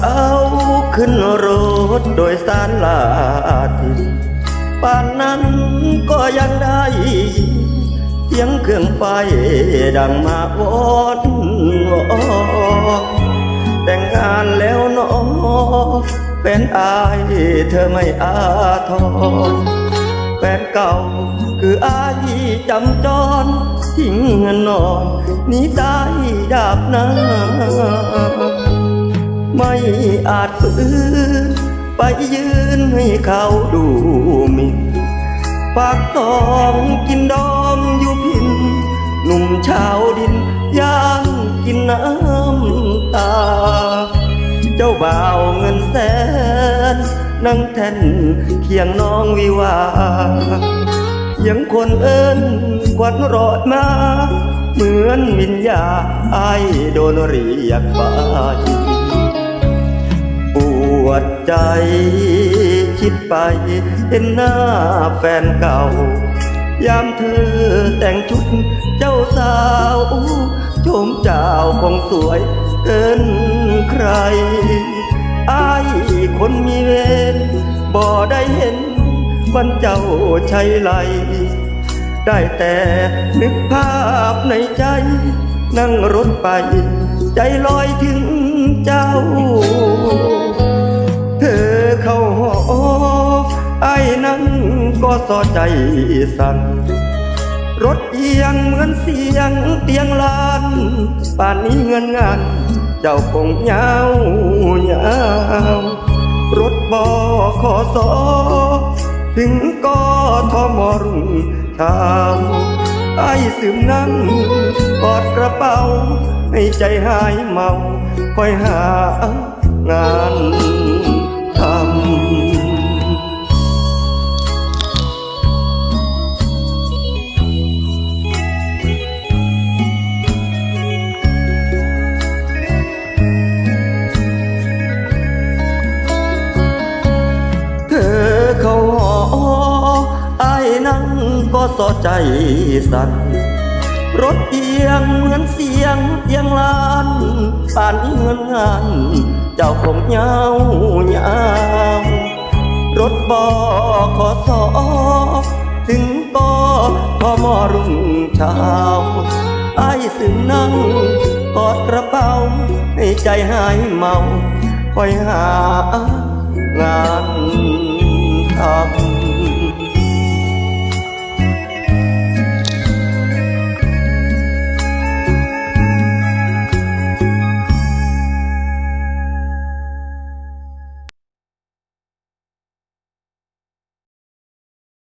เป๋าขึ้นรถโดยสารลาทีป่านนั้นก็ยังได้ยินเสียงเครื่องไฟดังมาวอนวอนแต่งงานแล้วนอเป็นอายเธอไม่อาทรแฟนเก่าคืออายจำจรทิ้งเงินนอนนี้ได้ดาบนา ไม่อาจฝืนไปยืนให้เขาดูหมินปากตองกินดองอยู่พิน หนุ่มชาวดินย่างกินน้ำตา เจ้าบ่าวเงินแสน นั่งแท่นเคียงน้องวิวาห์ยังคนเอิ้นควันรอดมา เหมือนวิญญาไอโดนเรียกไป วดใจ คิดไปเห็นหน้าแฟนเก่า ยามเธอแต่งชุดเจ้าสาวโฉมเจ้าคงสวยเกินใครอายคนมีเวรบ่ได้เห็นวันเจ้าชัยไหล ได้แต่นึกภาพในใจ นั่งรถไป ใจลอยถึงเจ้า ก็สอใจสั่นรถเอียงเหมือนเสียงเตียงลานป่านนี้เงินงาน เจ้าคงยาวยาวรถบอขอสอถึงก็ทอมอรุ่งเช้าไอ้ซึมนั่งกอดกระเป๋า ให้ใจหายเมาคอยหางานทำ สอใจสั่นรถเอียงเหมือนเสียงเตียงลานป่านนี้เงินงาน เจ้าคงยาวยารถบอขอสอถึงก็พอมอรุ่งเช้าไอ้สึงนั่งกอดกระเป๋าให้ใจหายเมาคอยหา